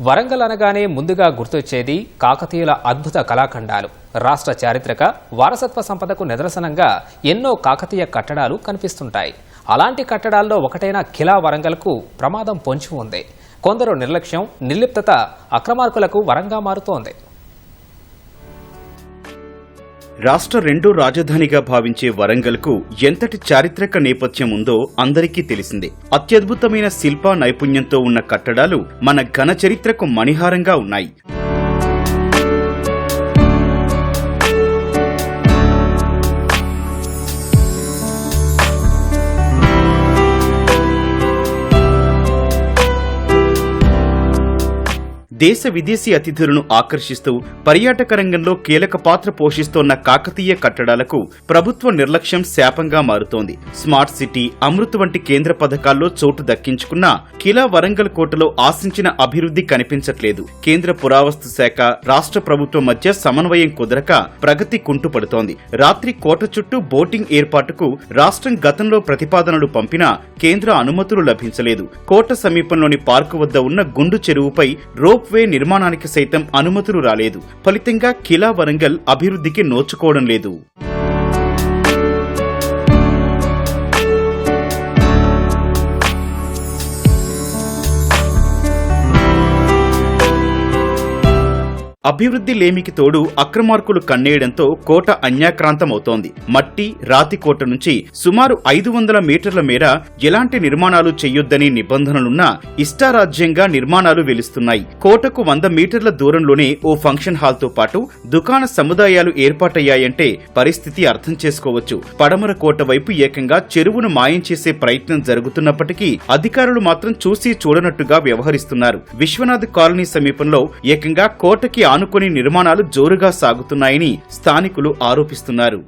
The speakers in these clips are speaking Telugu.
వరంగల్ అనగానే ముందుగా గుర్తొచ్చేది కాకతీయుల అద్భుత కళాఖండాలు. రాష్ట్ర చారిత్రక వారసత్వ సంపదకు నిదర్శనంగా ఎన్నో కాకతీయ కట్టడాలు కనిపిస్తుంటాయి. అలాంటి కట్టడాల్లో ఒకటైన కిలా వరంగల్కు ప్రమాదం పొంచి ఉంది. కొందరు నిర్లక్ష్యం నిర్లిప్తత అక్రమార్కులకు వరంగా మారుతోంది. రాష్ట్ర రెండో రాజధానిగా భావించే వరంగల్కు ఎంతటి చారిత్రక నేపథ్యం ఉందో అందరికీ తెలిసిందే. అత్యద్భుతమైన శిల్ప నైపుణ్యంతో ఉన్న కట్టడాలు మన ఘన చరిత్రకు మణిహారంగా ఉన్నాయి. దేశ విదేశీ అతిథులను ఆకర్షిస్తూ పర్యాటక రంగంలో కీలక పాత్ర పోషిస్తోన్న కాకతీయ కట్టడాలకు ప్రభుత్వ నిర్లక్ష్యం శాపంగా మారుతోంది. స్మార్ట్ సిటీ అమృత్ వంటి కేంద్ర పథకాల్లో చోటు దక్కించుకున్న కిలా వరంగల్ కోటలో ఆశించిన అభివృద్ధి కనిపించట్లేదు. కేంద్ర పురావస్తు శాఖ రాష్ట్ర ప్రభుత్వం మధ్య సమన్వయం కుదరక ప్రగతి కుంటుపడుతోంది. రాత్రి కోట చుట్టూ బోటింగ్ ఏర్పాటుకు రాష్ట్రం గతంలో ప్రతిపాదనలు పంపినా కేంద్ర అనుమతులు లభించలేదు. కోట సమీపంలోని పార్కు వద్ద ఉన్న గుండు చెరువుపై రోప్ గేట్వే నిర్మాణానికి సైతం అనుమతులు రాలేదు. ఫలితంగా కిలా వరంగల్ అభివృద్ధికి నోచుకోవడం లేదు. అభివృద్ధి లేమికి తోడు అక్రమార్కులు కన్నేయడంతో కోట అన్యాక్రాంతమవుతోంది. మట్టి రాతి కోట నుంచి సుమారు ఐదు వందల మీటర్ల మేర ఎలాంటి నిర్మాణాలు చేయొద్దని నిబంధనలున్నా ఇష్టారాజ్యంగా నిర్మాణాలు వెలుస్తున్నాయి. కోటకు వంద మీటర్ల దూరంలోనే ఓ ఫంక్షన్ హాల్తో పాటు దుకాణ సముదాయాలు ఏర్పాటయ్యాయంటే పరిస్థితి అర్థం చేసుకోవచ్చు. పడమర కోట వైపు ఏకంగా చెరువును మాయం చేసే ప్రయత్నం జరుగుతున్నప్పటికీ అధికారులు మాత్రం చూసి చూడనట్టుగా వ్యవహరిస్తున్నారు. విశ్వనాథ్ కాలనీ సమీపంలో ఏకంగా కోటకి ఆనుకుని నిర్మాణాలు జోరుగా సాగుతున్నాయని స్థానికులు ఆరోపిస్తున్నారు.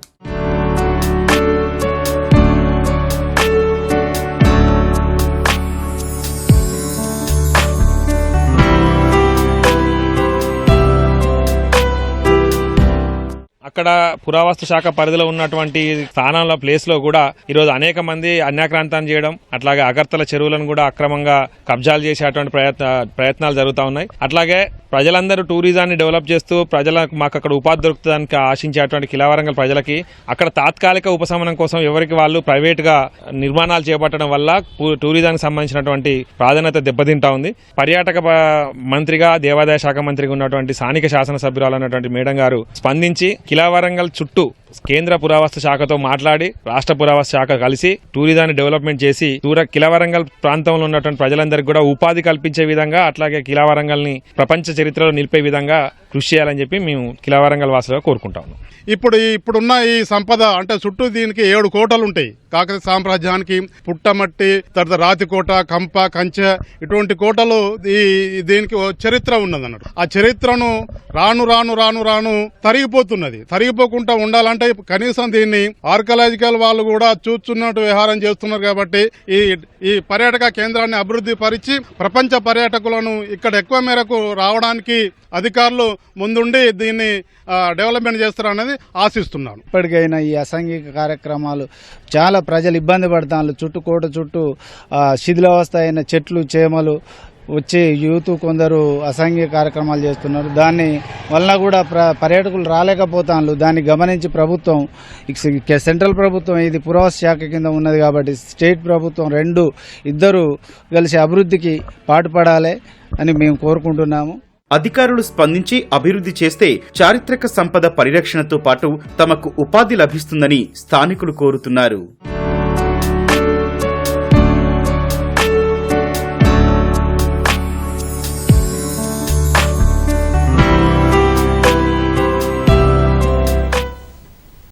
అక్కడ పురావస్తు శాఖ పరిధిలో ఉన్నటువంటి స్థానాల ప్లేస్లో కూడా ఈరోజు అనేక మంది అన్యాక్రాంతాన్ని చేయడం అట్లాగే అగర్తల చెరువులను కూడా అక్రమంగా కబ్జాలు చేసేటువంటి ప్రయత్న ప్రయత్నాలు జరుగుతూ ఉన్నాయి. అట్లాగే ప్రజలందరూ టూరిజాన్ని డెవలప్ చేస్తూ ప్రజలకు మాకు అక్కడ ఉపాధి దొరుకుతుందని ఆశించేటువంటి కిలావరంగల్ ప్రజలకి అక్కడ తాత్కాలిక ఉపశమనం కోసం ఎవరికి వాళ్ళు ప్రైవేట్గా నిర్మాణాలు చేపట్టడం వల్ల టూరిజానికి సంబంధించినటువంటి ప్రాధాన్యత దెబ్బతింటా ఉంది. పర్యాటక మంత్రిగా దేవాదాయ శాఖ మంత్రిగా ఉన్నటువంటి స్థానిక శాసనసభ్యురాలు అన్నటువంటి మేడం గారు స్పందించి కిలా వరంగల్ చుట్టూ కేంద్ర పురావస్తు శాఖతో మాట్లాడి రాష్ట్ర పురావస్తు శాఖ కలిసి టూరిజాన్ని డెవలప్మెంట్ చేసి దూర కిలవరంగల్ ప్రాంతంలో ఉన్నటువంటి ప్రజలందరికీ కూడా ఉపాధి కల్పించే విధంగా అట్లాగే కిలావరంగల్ని ప్రపంచ చరిత్రలో నిలిపే విధంగా కృషి చేయాలని చెప్పి మేము కిలావరంగల్ వాసులుగా కోరుకుంటా ఉన్నాం. ఇప్పుడు ఇప్పుడున్న ఈ సంపద అంటే చుట్టూ దీనికి ఏడు కోటలు ఉంటాయి. కాకతీయ సామ్రాజ్యానికి పుట్టమట్టి తర్వాత రాతికోట కంప కంచె ఇటువంటి కోటలు ఈ దీనికి ఓ చరిత్ర ఉన్నది అన్నట్టు ఆ చరిత్రను రాను రాను రాను రాను తరిగిపోతున్నది. తరిగిపోకుండా ఉండాలంటే కనీసం దీన్ని ఆర్కలాజికల్ వాళ్ళు కూడా చూస్తున్నట్టు వ్యవహారం చేస్తున్నారు కాబట్టి ఈ ఈ పర్యాటక కేంద్రాన్ని అభివృద్ధి పరిచి ప్రపంచ పర్యాటకులను ఇక్కడ ఎక్కువ మేరకు రావడానికి అధికారులు ముందుండి దీన్ని డెవలప్మెంట్ చేస్తారనేది ఆశిస్తున్నాను. ఇప్పటికైనా ఈ అసాంఘిక కార్యక్రమాలు చాలా ప్రజలు ఇబ్బంది పడతారు చుట్టూ కోట చుట్టూ శిథిలావస్థ అయిన చెట్లు చేమలు వచ్చి యూత్ కొందరు అసాంఘిక కార్యక్రమాలు చేస్తున్నారు. దాన్ని వలన కూడా ప్ర పర్యాటకులు రాలేకపోతాను దాన్ని గమనించి ప్రభుత్వం సెంట్రల్ ప్రభుత్వం ఇది పురావస్ శాఖ కింద ఉన్నది కాబట్టి స్టేట్ ప్రభుత్వం రెండు ఇద్దరు కలిసి అభివృద్ధికి పాటుపడాలి అని మేము కోరుకుంటున్నాము. అధికారులు స్పందించి అభివృద్ధి చేస్తే చారిత్రక సంపద పరిరక్షణతో పాటు తమకు ఉపాధి లభిస్తుందని స్థానికులు కోరుతున్నారు.